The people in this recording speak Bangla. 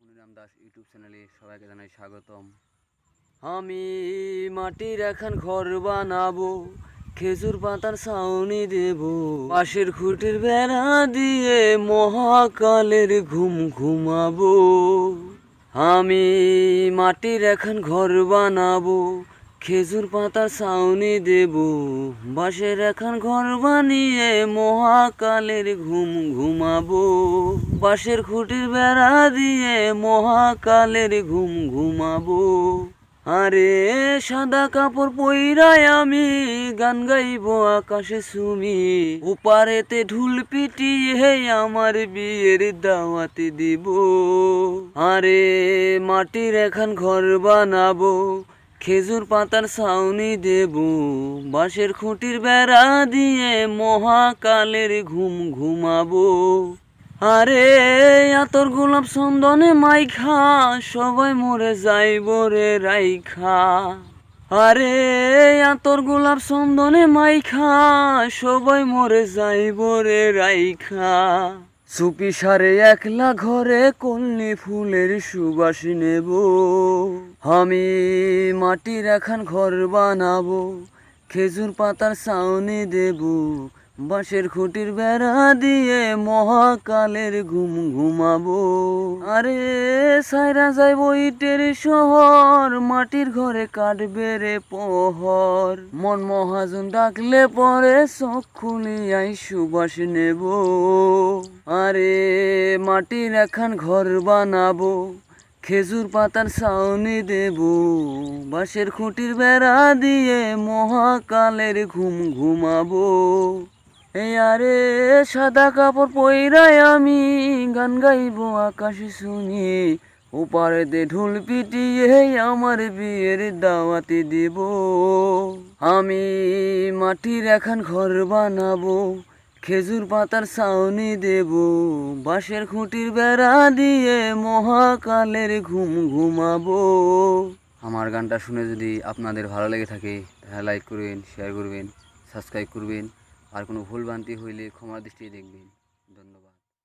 মনিরাম দাস ইউটিউব চ্যানেলে সবাইকে জানাই স্বাগতম। আমি মাটির এখন ঘর বানাবো, খেজুর পাতার ছাউনি দেব। পাশের খুঁটির বেড়া দিয়ে মহাকালের ঘুম ঘুমাবো। আমি মাটির এখন ঘর বানাবো খেজুর পাতার ছাউনি দেব, বাঁশের এখন ঘর বানিয়ে মহাকালের ঘুম ঘুমাবো। বাঁশের খুঁটির বেড়া দিয়ে মহাকালের ঘুম ঘুমাবো। আরে সাদা কাপড় পইরাই আমি গান গাইব আকাশে সুমি উপারেতে ঢুল পিটিয়ে আমার বিয়ের দাওয়াতে দিব। আরে মাটির এখন ঘর বানাবো খেজুর পাতার ছাউনি দেব, বাঁশের খুঁটির বেড়া দিয়ে মহাকালের ঘুম ঘুমাবো। আরে, আতর গোলাপ চন্দনে মাইখা, সবাই মরে যাইব রে রাইখা। আরে, আতর গোলাপ চন্দনে মাইখা, সবাই মরে যাইব রে রাইখা। চুপি সারে একলা ঘরে কলনি ফুলের সুবাস নেব। আমি মাটির এখন ঘর বানাবো, খেজুর পাতার ছাউনি দেব বাঁশের খুঁটির বেড়া দিয়ে মহাকালের ঘুম ঘুমাবো। আরে সাইরা যাইব ইটের শহর, মাটির ঘরে কাটবে রে পহর। মন মহাজন ডাকলে পরে চোখ খুলিয়াই সুবাস নেব। আরে, মাটির এখন ঘর বানাবো, খেজুর পাতার ছাউনি দেব। বাঁশের খুঁটির বেড়া দিয়ে মহাকালের ঘুম ঘুমাবো। আরে সাদা কাপড় পইরাই আমি গান গাইব আকাশে শুনি। ওপারে দে ঢোল পিটিয়ে আমার বিয়ের দাওয়াতে দেব। আমি মাটির এখন ঘর বানাবো, খেজুর পাতার ছাউনি দেব। বাঁশের খুঁটির বেড়া দিয়ে মহাকালের ঘুম ঘুমাবো। আমার গানটা শুনে যদি আপনাদের ভালো লেগে থাকে, তাহলে লাইক করবেন শেয়ার করবেন সাবস্ক্রাইব করবেন। আর কোনো ভুলভ্রান্তি হইলে ক্ষমা দৃষ্টি দেখবেন। ধন্যবাদ।